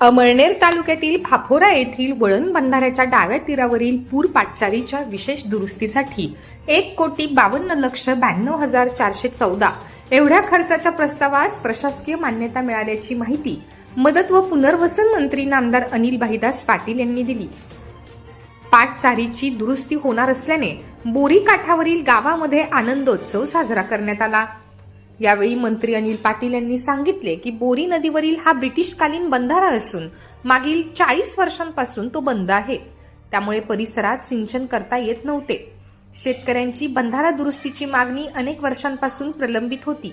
अमळनेर तालुक्यातील फाफोरा येथील वळण बंधाऱ्याच्या डाव्या तीरावरील पूर पाटचारीच्या विशेष दुरुस्तीसाठी एक कोटी बावन्न लक्ष ब्याण्णव हजार चारशे चौदा एवढ्या खर्चाच्या प्रस्तावास प्रशासकीय मान्यता मिळाल्याची माहिती मदत व पुनर्वसन मंत्री नामदार अनिल भाईदास पाटील यांनी दिली. पाटचारीची दुरुस्ती होणार असल्याने बोरी काठावरील गावामध्ये आनंदोत्सव साजरा करण्यात आला. यावेळी मंत्री अनिल पाटील यांनी सांगितले की बोरी नदीवरील हा ब्रिटिशकालीन बंधारा असून मागील चाळीस वर्षांपासून तो बंद आहे. त्यामुळे परिसरात सिंचन करता येत नव्हते. शेतकऱ्यांची बंधारा दुरुस्तीची मागणी अनेक वर्षांपासून प्रलंबित होती.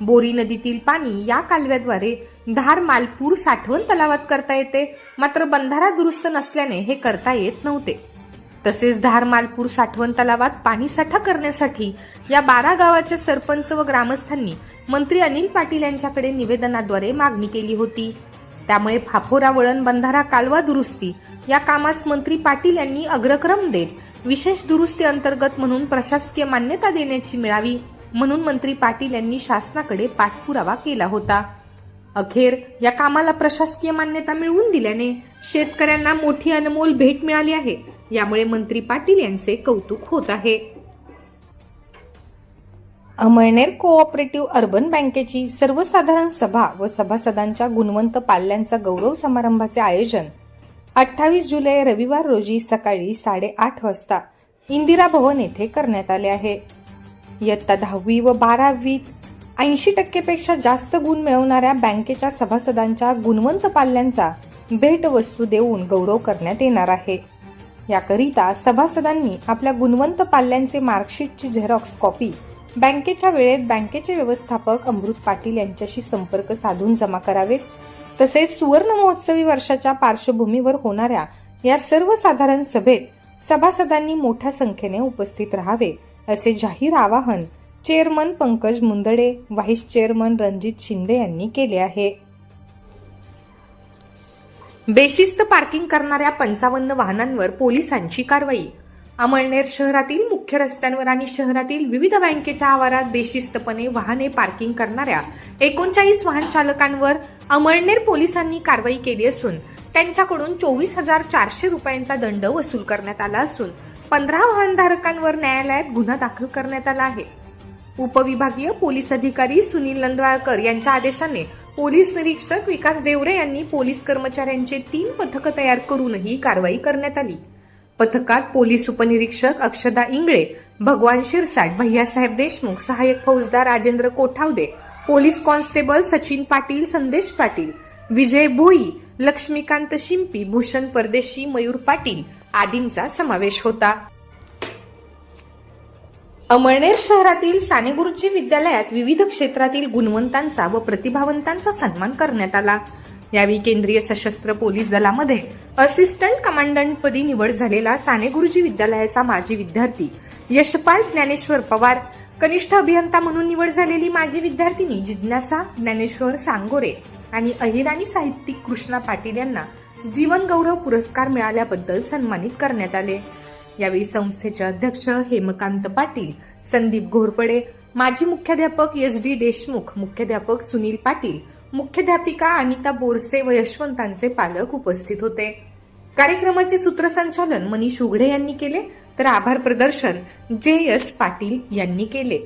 बोरी नदीतील पाणी या कालव्याद्वारे धार मालपूर साठवण तलावात करता येते मात्र बंधारा दुरुस्त नसल्याने हे करता येत नव्हते. तसेच धारमालपूर साठवण तलावात पाणीसाठा करण्यासाठी या बारा गावाच्या सरपंच व ग्रामस्थांनी मंत्री अनिल पाटील यांच्याकडे निवेदनाद्वारे मागणी केली होती. त्यामुळे फाफोरा वळण बंधारा कालवा दुरुस्ती या कामास मंत्री पाटील यांनी अग्रक्रम देत विशेष दुरुस्ती अंतर्गत म्हणून प्रशासकीय मान्यता देण्याची मिळावी म्हणून मंत्री पाटील यांनी शासनाकडे पाठपुरावा केला होता. अखेर या कामाला प्रशासकीय मान्यता मिळवून दिल्याने शेतकऱ्यांना मोठी अनमोल भेट मिळाली आहे. यामुळे मंत्री पाटील यांचे कौतुक होत आहे. अमळनेर कोऑपरेटिव्ह अर्बन बँकेची सर्वसाधारण सभा व सभासदांच्या गुणवंत पाल्यांचा गौरव समारंभाचे आयोजन अठ्ठावीस जुलै रविवार रोजी सकाळी साडेआठ वाजता इंदिरा भवन येथे करण्यात आले आहे. इयत्ता दहावी व बारावीत ऐंशी टक्केपेक्षा जास्त गुण मिळवणाऱ्या बँकेच्या सभासदांच्या गुणवंत पाल्यांचा भेटवस्तू देऊन गौरव करण्यात येणार आहे. याकरिता सभासदांनी आपल्या गुणवंत पाल्यांचे मार्कशीटची झेरॉक्स कॉपी बँकेच्या वेळेत बँकेचे व्यवस्थापक अमृत पाटील यांच्याशी संपर्क साधून जमा करावेत. तसेच सुवर्ण महोत्सवी वर्षाच्या पार्श्वभूमीवर होणाऱ्या या सर्वसाधारण सभेत सभासदांनी मोठ्या संख्येने उपस्थित राहावे असे जाहीर आवाहन chairman Pankaj Mundade vice chairman Ranjit Shinde यांनी केले आहे. बेशिस्त पार्किंग करणाऱ्या पंचावन्न वाहनांवर पोलिसांची कारवाई. अमळनेर शहरातील मुख्य रस्त्यांवर आणि शहरातील विविध बँकेच्या आवारात बेशिस्तपणे वाहने पार्किंग करणाऱ्या एकोणचाळीस वाहन चालकांवर अमळनेर पोलिसांनी कारवाई केली असून त्यांच्याकडून चोवीस हजार चारशे रुपयांचा दंड वसूल करण्यात आला असून पंधरा वाहनधारकांवर न्यायालयात गुन्हा दाखल करण्यात आला आहे. उपविभागीय पोलीस अधिकारी सुनील नंदवाळकर यांच्या आदेशाने पोलीस निरीक्षक विकास देवरे यांनी पोलीस कर्मचाऱ्यांचे तीन पथकं तयार करूनही कारवाई करण्यात आली. पथकात पोलीस उपनिरीक्षक अक्षदा इंगळे भगवान शिरसाट भैयासाहेब देशमुख सहाय्यक फौजदार राजेंद्र कोठावदे पोलीस कॉन्स्टेबल सचिन पाटील संदेश पाटील विजय भोई लक्ष्मीकांत शिंपी भूषण परदेशी मयूर पाटील आदींचा समावेश होता. अमळनेर शहरातील साने गुरुजी विद्यालयात विविध क्षेत्रातील गुणवंतांचा व प्रतिभावंतांचा सन्मान करण्यात आला. यावेळी केंद्रीय सशस्त्र पोलीस दलामध्ये असिस्टंट कमांडंटपदी निवड झालेला साने गुरुजी विद्यालयाचा माजी विद्यार्थी यशपाल ज्ञानेश्वर पवार कनिष्ठ अभियंता म्हणून निवड झालेली माजी विद्यार्थिनी जिज्ञासा ज्ञानेश्वर सांगोरे आणि अहिराणी साहित्यिक कृष्णा पाटील यांना जीवन गौरव पुरस्कार मिळाल्याबद्दल सन्मानित करण्यात आले. यावेळी संस्थेचे अध्यक्ष हेमकांत पाटील संदीप घोरपडे माजी मुख्याध्यापक एस डी देशमुख मुख्याध्यापक सुनील पाटील मुख्याध्यापिका अनिता बोरसे व यशवंतांचे पालक उपस्थित होते. कार्यक्रमाचे सूत्रसंचालन मनीष उघडे यांनी केले तर आभार प्रदर्शन जे एस पाटील यांनी केले.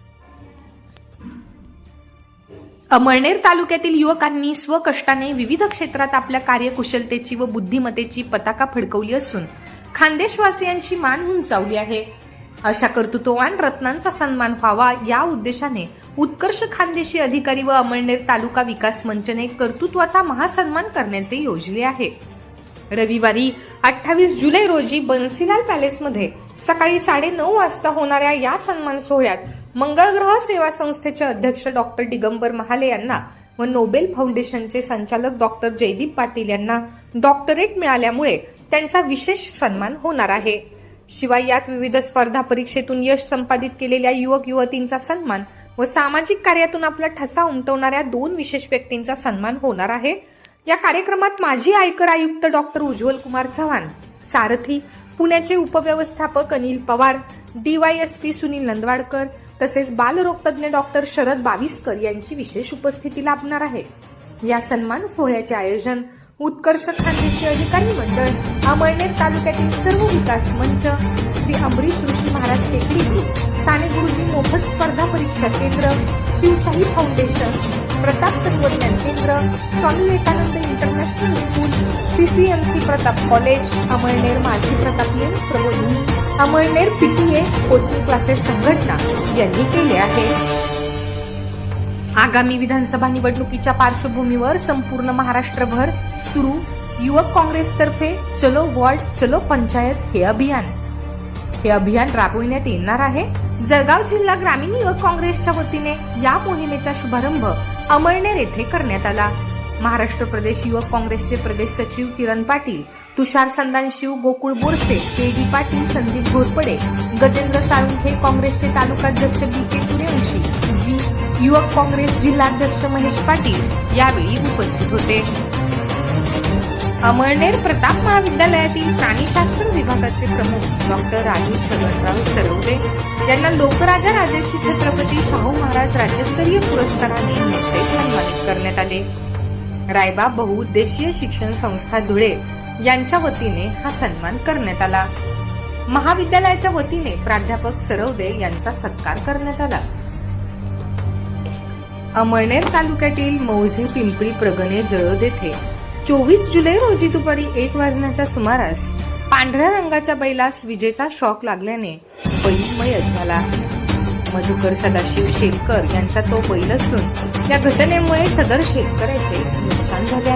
अमळनेर तालुक्यातील युवकांनी स्वकष्टाने विविध क्षेत्रात आपल्या कार्यकुशलतेची व बुद्धिमत्तेची पताका फडकवली असून खानदेशवासियांची मान उंचावली आहे. अशा कर्तृत्ववान रत्नांचा सन्मान व्हावा या उद्देशाने उत्कर्ष खानदेशी अधिकारी व अमळनेर तालुका विकास मंचने कर्तृत्वाचा महासन्मान करण्याचे योजले आहे. रविवारी अठ्ठावीस जुलै रोजी बन्सीलाल पॅलेसमध्ये सकाळी साडे नऊ वाजता होणाऱ्या या सन्मान सोहळ्यात मंगळग्रह सेवा संस्थेचे अध्यक्ष डॉक्टर दिगंबर महाले यांना व नोबेल फाउंडेशनचे संचालक डॉक्टर जयदीप पाटील यांना डॉक्टरेट मिळाल्यामुळे त्यांचा विशेष सन्मान होणार आहे. शिवाय यात विविध स्पर्धा परीक्षेतून यश संपादित केलेल्या युवक युवतींचा सन्मान व सामाजिक कार्यातून आपला ठसा उमटवणाऱ्या दोन विशेष व्यक्तींचा सन्मान होणार आहे. या कार्यक्रमात माजी आयकर आयुक्त डॉक्टर उज्ज्वल कुमार चव्हाण सारथी पुण्याचे उपव्यवस्थापक अनिल पवार डीवायएसपी सुनील नंदवाडकर तसेच बालरोगतज्ञ डॉक्टर शरद बाविस्कर यांची विशेष उपस्थिती लाभणार आहे. या सन्मान सोहळ्याचे आयोजन उत्कर्ष खानदेशी अधिकारी मंडळ अमळनेर तालुक्यातील सर्व विकास मंच श्री अंबरीश ऋषी महाराज टेकडी ग्रुप साने गुरुजी मोफत स्पर्धा परीक्षा केंद्र शिवशाही फाउंडेशन प्रताप तत्वज्ञान केंद्र Swami Vivekananda international school CCMC Pratap college Amalner माजी Pratapians Prabodhini Amalner PTA coaching classes संघटना यांनी केले आहे. आगामी विधानसभा निवडणुकीच्या पार्श्वभूमीवर संपूर्ण महाराष्ट्रभर सुरू युवक काँग्रेसतर्फे चलो वॉर्ड चलो पंचायत हे अभियान. हे अभियान राबविण्यात येणार आहे. जळगाव जिल्हा ग्रामीण युवक काँग्रेसच्या वतीने या मोहिमेचा शुभारंभ अमळनेर येथे करण्यात आला. महाराष्ट्र प्रदेश युवक काँग्रेसचे प्रदेश सचिव किरण पाटील तुषार संदानशिव गोकुळ बोरसे के डी पाटील संदीप घोरपडे गजेंद्र साळुंखे काँग्रेसचे तालुकाध्यक्ष बी के सूर्यवंशी जी युवक काँग्रेस जिल्हाध्यक्ष महेश पाटील यावेळी उपस्थित होते. अमळनेर प्रताप महाविद्यालयातील प्राणीशास्त्र विभागाचे प्रमुख डॉक्टर राजू छगनराव सरवडे यांना लोकराजा राजर्षी छत्रपती शाहू महाराज राज्यस्तरीय पुरस्काराने नुकतेच सन्मानित करण्यात आले. रायबा बहुउद्देशीय शिक्षण संस्था धुळे यांच्या वतीने हा सन्मान करण्यात आला. महाविद्यालयाच्या वतीने प्राध्यापक सरवदे यांचा सत्कार करण्यात आला. अमळनेर तालुक्यातील मौझे पिंपरी प्रगणे जळद येथे चोवीस जुलै रोजी दुपारी एक वाजण्याच्या सुमारास पांढऱ्या रंगाच्या बैलास विजेचा शॉक लागल्याने बैल मयत झाला. मधुकर सदाशिव शेतकर यांचा तो बैल असून या घटनेमुळे सदर शेतकऱ्याचे नुकसान झाले आहे.